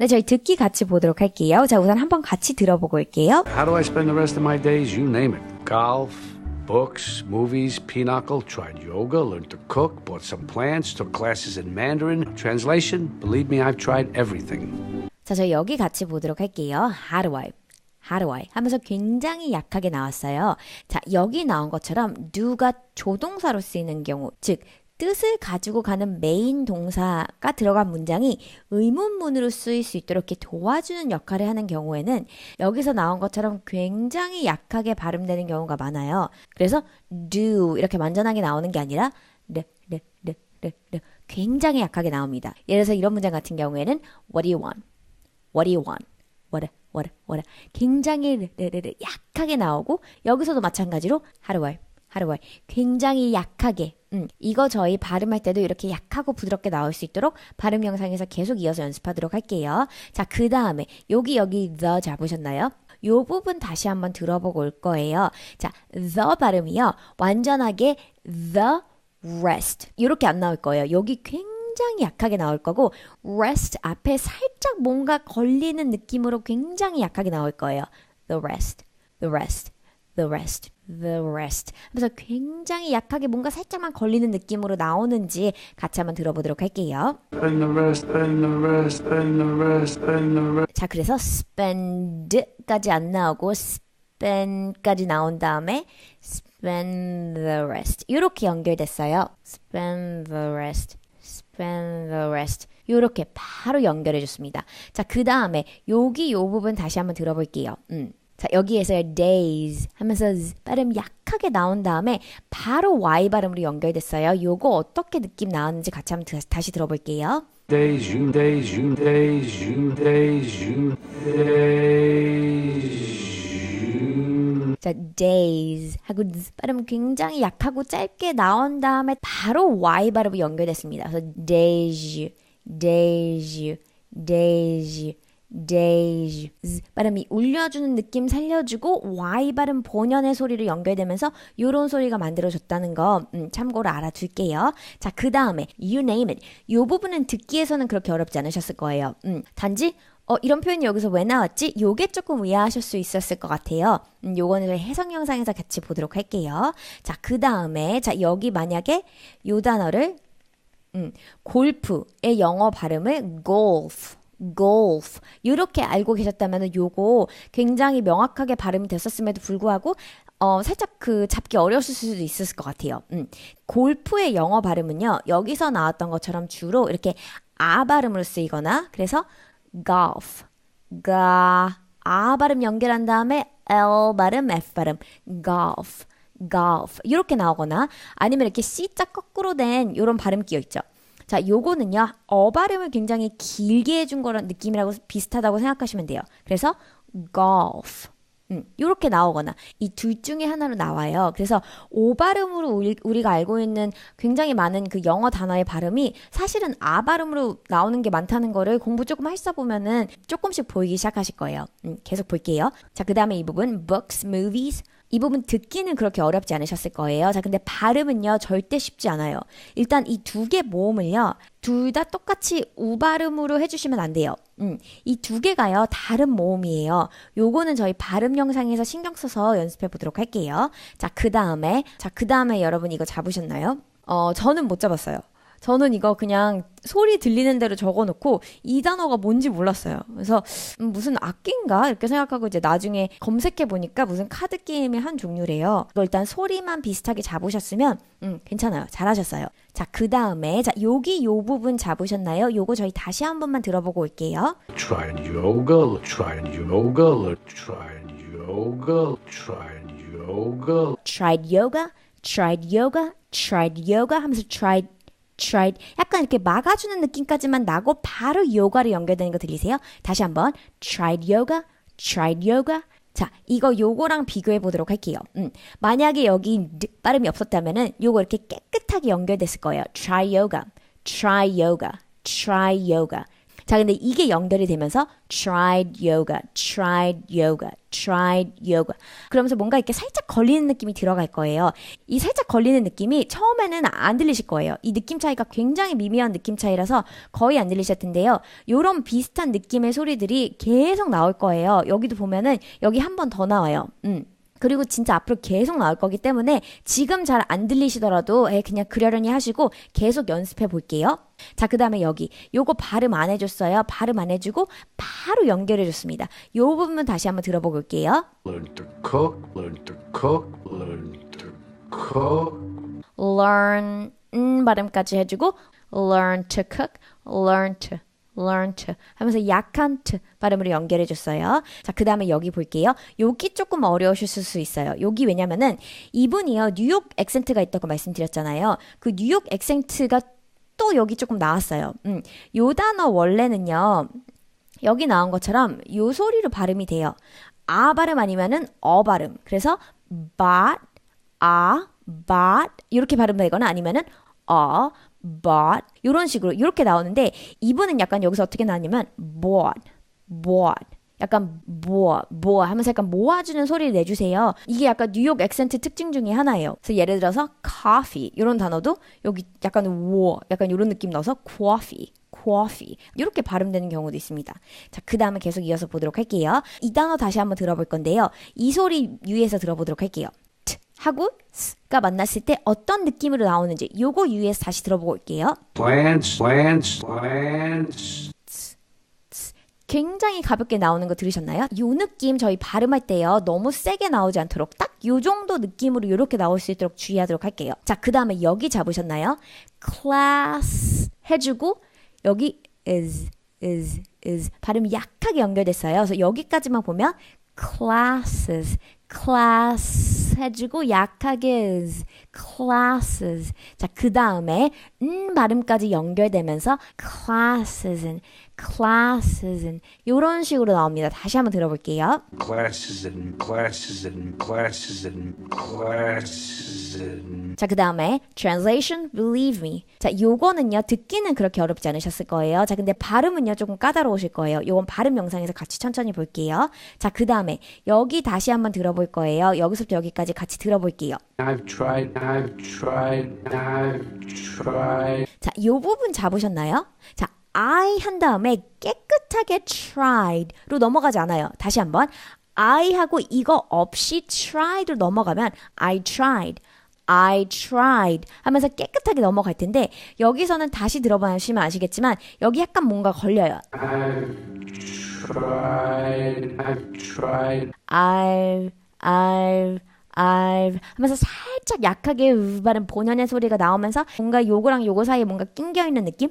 네, 저희 듣기 같이 보도록 할게요. 자, 우선 한번 같이 들어보고 올게요. How do I spend the rest of my days? You name it. Golf, books, movies, pinochle, tried yoga, learned to cook, bought some plants, took classes in Mandarin. Translation? Believe me, I've tried everything. 자, 저희 여기 같이 보도록 할게요. How do I? How do I? 하면서 굉장히 약하게 나왔어요. 자, 여기 나온 것처럼 do가 조동사로 쓰이는 경우, 즉 뜻을 가지고 가는 메인 동사가 들어간 문장이 의문문으로 쓰일 수 있도록 이렇게 도와주는 역할을 하는 경우에는 여기서 나온 것처럼 굉장히 약하게 발음되는 경우가 많아요. 그래서 do 이렇게 완전하게 나오는 게 아니라 르, 르, 르, 르, 르 굉장히 약하게 나옵니다. 예를 들어서 이런 문장 같은 경우에는 What do you want? What do you want? What, what, what? 굉장히 르, 르, 르, 약하게 나오고 여기서도 마찬가지로 How do I? I? 굉장히 약하게 음, 이거 저희 발음할 때도 이렇게 약하고 부드럽게 나올 수 있도록 발음 영상에서 계속 이어서 연습하도록 할게요. 자, 그 다음에 여기 여기 the 잡으셨나요? 요 부분 다시 한번 들어보고 올 거예요. 자, the 발음이요. 완전하게 the rest 이렇게 안 나올 거예요. 여기 굉장히 약하게 나올 거고 rest 앞에 살짝 뭔가 걸리는 느낌으로 굉장히 약하게 나올 거예요. the rest, the rest, the rest, the rest. 그래서 굉장히 약하게 뭔가 살짝만 걸리는 느낌으로 나오는지 같이 한번 들어보도록 할게요. Spend the rest, spend the rest, spend the rest, spend the rest. 자, 그래서 spend까지 안 나오고 spend까지 나온 다음에 spend the rest 이렇게 연결됐어요. spend the rest, spend the rest 이렇게 바로 연결해 줬습니다. 자, 그 다음에 여기 요 부분 다시 한번 들어볼게요. 음. 자, 여기에서 days 하면서 발음 약하게 나온 다음에 바로 y 발음으로 연결됐어요. 요거 어떻게 느낌 나왔는지 같이 한번 다- 다시 들어볼게요. Days, you, days, you, days, you, days, you, days, you. 자, days 하고 발음 굉장히 약하고 짧게 나온 다음에 바로 y 발음으로 연결됐습니다. 그래서 days, days, days, days. 발음이 울려주는 느낌 살려주고 y 발음 본연의 소리로 연결되면서 이런 소리가 만들어졌다는 거 음, 참고로 알아둘게요. 자, 그 다음에 you name it. 이 부분은 듣기에서는 그렇게 어렵지 않으셨을 거예요. 음, 단지 어, 이런 표현이 여기서 왜 나왔지? 요게 조금 의아하실 수 있었을 것 같아요. 음, 요거는 해석 영상에서 같이 보도록 할게요. 자, 그 다음에, 자, 여기 만약에 요 단어를, 음, 골프의 영어 발음을 golf, golf. 이렇게 알고 계셨다면 요거 굉장히 명확하게 발음이 됐었음에도 불구하고, 어, 살짝 그 잡기 어려웠을 수도 있었을 것 같아요. 음, 골프의 영어 발음은요, 여기서 나왔던 것처럼 주로 이렇게 아 발음으로 쓰이거나, 그래서 golf, 가, 아 발음 연결한 다음에 L 발음, F 발음, golf, golf 이렇게 나오거나 아니면 이렇게 C자 거꾸로 된 이런 발음 끼어 있죠. 자, 요거는요 어 발음을 굉장히 길게 해준 거랑 느낌이라고 비슷하다고 생각하시면 돼요. 그래서 golf. 음, 이렇게 나오거나 이 둘 중에 하나로 나와요. 그래서 오 발음으로 우리, 우리가 알고 있는 굉장히 많은 그 영어 단어의 발음이 사실은 아 발음으로 나오는 게 많다는 거를 공부 조금 하시다 보면은 조금씩 보이기 시작하실 거예요. 음, 계속 볼게요. 자, 그 다음에 이 부분 books, movies 이 부분 듣기는 그렇게 어렵지 않으셨을 거예요. 자, 근데 발음은요, 절대 쉽지 않아요. 일단 이 두 개 모음을요, 둘 다 똑같이 우 발음으로 해주시면 안 돼요. 음, 이 두 개가요, 다른 모음이에요. 요거는 저희 발음 영상에서 신경 써서 연습해 보도록 할게요. 자, 그 다음에, 자, 그 다음에 여러분 이거 잡으셨나요? 어, 저는 못 잡았어요. 저는 이거 그냥 소리 들리는 대로 적어놓고 이 단어가 뭔지 몰랐어요. 그래서 음, 무슨 악기인가 이렇게 생각하고 이제 나중에 검색해 보니까 무슨 카드 게임의 한 종류래요. 이거 일단 소리만 비슷하게 잡으셨으면 음, 괜찮아요. 잘하셨어요. 자, 그 다음에 자 여기 요 부분 잡으셨나요? 요거 저희 다시 한 번만 들어보고 올게요. Tried yoga, tried yoga, tried yoga, tried yoga. tried yoga, tried yoga, tried yoga 하면서 tried tried 약간 이렇게 막아주는 느낌까지만 나고 바로 요가로 연결되는 거 들리세요? 다시 한번 tried yoga, tried yoga. 자, 이거 요거랑 비교해 보도록 할게요. 음, 만약에 여기 느- 발음이 없었다면은 요거 이렇게 깨끗하게 연결됐을 거예요. try yoga, try yoga, try yoga. 자, 근데 이게 연결이 되면서 tried yoga, tried yoga, tried yoga. 그러면서 뭔가 이렇게 살짝 걸리는 느낌이 들어갈 거예요. 이 살짝 걸리는 느낌이 처음에는 안 들리실 거예요. 이 느낌 차이가 굉장히 미미한 느낌 차이라서 거의 안 들리실 텐데요. 요런 비슷한 느낌의 소리들이 계속 나올 거예요. 여기도 보면은 여기 한 번 더 나와요. 음. 그리고 진짜 앞으로 계속 나올 거기 때문에 지금 잘 안 들리시더라도 에, 그냥 그러려니 하시고 계속 연습해 볼게요. 자, 그 다음에 여기 요거 발음 안 해줬어요. 발음 안 해주고 바로 연결해 줬습니다. 요 부분 다시 한번 들어보고 올게요. Learn to cook, learn to cook, learn to cook. learn 음 발음까지 해주고 learn to cook, learn to learn to 하면서 약한 to 발음으로 연결해 줬어요. 자, 그 다음에 여기 볼게요. 여기 조금 어려우실 수 있어요. 여기 왜냐면은 이분이요, 뉴욕 액센트가 있다고 말씀드렸잖아요. 그 뉴욕 액센트가 또 여기 조금 나왔어요. 음, 요 단어 원래는요, 여기 나온 것처럼 요 소리로 발음이 돼요. 아 발음 아니면은 어 발음. 그래서 but, 아, but 이렇게 발음되거나 아니면은 어, but 이런 식으로 이렇게 나오는데 이분은 약간 여기서 어떻게 나왔냐면 bought, bought 약간 모아 모아 하면서 약간 모아주는 소리를 내주세요. 이게 약간 뉴욕 액센트 특징 중에 하나예요. 그래서 예를 들어서 coffee 이런 단어도 여기 약간 워 약간 이런 느낌 넣어서 coffee coffee 이렇게 발음되는 경우도 있습니다. 자, 그 다음에 계속 이어서 보도록 할게요. 이 단어 다시 한번 들어볼 건데요. 이 소리 유의해서 들어보도록 할게요. 트 하고 스가 만났을 때 어떤 느낌으로 나오는지 요거 유의해서 다시 들어보고 올게요. Plants, plants, plants. 굉장히 가볍게 나오는 거 들으셨나요? 요 느낌 저희 발음할 때요. 너무 세게 나오지 않도록 딱 요 정도 느낌으로 이렇게 나올 수 있도록 주의하도록 할게요. 자, 그 다음에 여기 잡으셨나요? class 해주고 여기 is, is, is 발음이 약하게 연결됐어요. 그래서 여기까지만 보면 classes, class 해주고 약하게 is, classes. 자, 그 다음에 음 발음까지 연결되면서 classes classes and 이런 식으로 나옵니다. 다시 한번 들어볼게요. Classes and classes and classes and classes and. 자, 그 다음에 translation, believe me. 자, 요거는요, 듣기는 그렇게 어렵지 않으셨을 거예요. 자, 근데 발음은요, 조금 까다로우실 거예요. 요건 발음 영상에서 같이 천천히 볼게요. 자, 그 다음에 여기 다시 한번 들어볼 거예요. 여기서부터 여기까지 같이 들어볼게요. I've tried, I've tried, I've tried. 자, 요 부분 잡으셨나요? 자, I 한 다음에 깨끗하게 tried로 넘어가지 않아요. 다시 한번. I 하고 이거 없이 tried로 넘어가면 I tried. I tried 하면서 깨끗하게 넘어갈 텐데 여기서는 다시 들어보시면 아시겠지만 여기 약간 뭔가 걸려요. I've tried, I've tried. I've, I've, I've 하면서 살짝 약하게 으 발음 본연의 소리가 나오면서 뭔가 요거랑 요거 사이에 뭔가 낑겨 있는 느낌?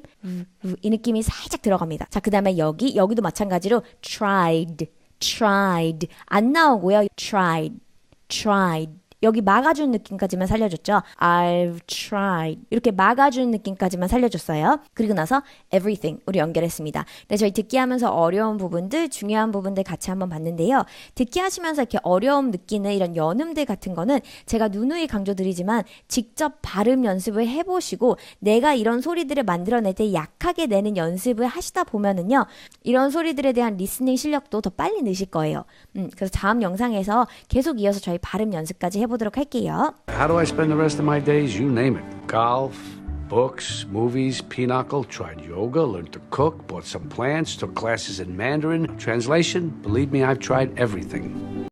이 느낌이 살짝 들어갑니다. 자, 그 다음에 여기, 여기도 마찬가지로 tried, tried 안 나오고요. tried, tried 여기 막아주는 느낌까지만 살려줬죠. I've tried. 이렇게 막아주는 느낌까지만 살려줬어요. 그리고 나서 everything 우리 연결했습니다. 네, 저희 듣기 하면서 어려운 부분들, 중요한 부분들 같이 한번 봤는데요. 듣기 하시면서 이렇게 어려움 느끼는 이런 연음들 같은 거는 제가 누누이 강조드리지만 직접 발음 연습을 해보시고 내가 이런 소리들을 만들어낼 때 약하게 내는 연습을 하시다 보면은요. 이런 소리들에 대한 리스닝 실력도 더 빨리 느실 거예요. 음, 그래서 다음 영상에서 계속 이어서 저희 발음 연습까지 해보도록 할게요. How do I spend the rest of my days? You name it. Golf, books, movies, pinochle, tried yoga, learned to cook, bought some plants, took classes in Mandarin. Translation? Believe me, I've tried everything.